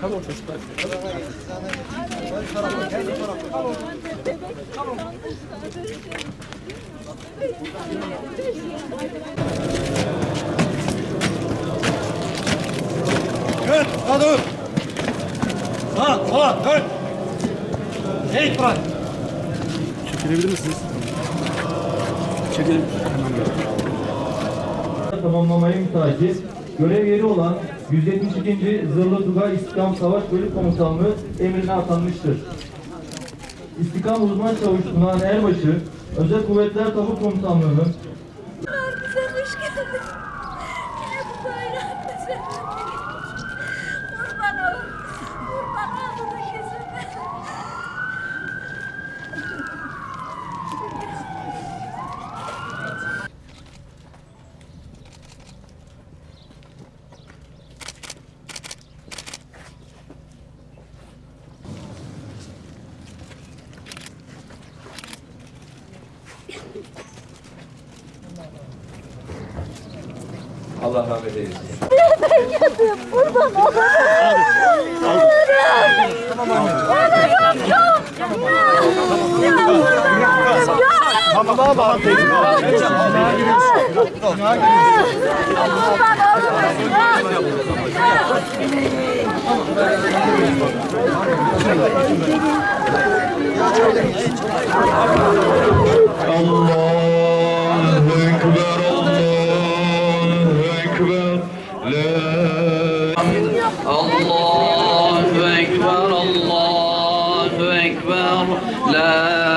Tamam çocuklar. Dön, sağa dön. Sağa, sola, dön. Eğit bırak. Çekilebilir misiniz? Çekelim. tamamlamaya müteakip görev yeri olan 172. Zırhlı Tugay İstikam Savaş Bölük Komutanlığı emrine atanmıştır. İstikam Uzman Çavuş Tunahan Erbaşı, Özel Kuvvetler Tabu Komutanlığı'nın Bize hoş geldin. Yine bu Allah rahmet eylesin. Ben geldim. Kurban olurum. Olurum. Olurum çok. Ya kurban olurum çok. Tamam tamam teyze. Kurban olurum çok. Allahu Ekber, Allahu Ekber, La Allahu Ekber, Allahu Ekber, La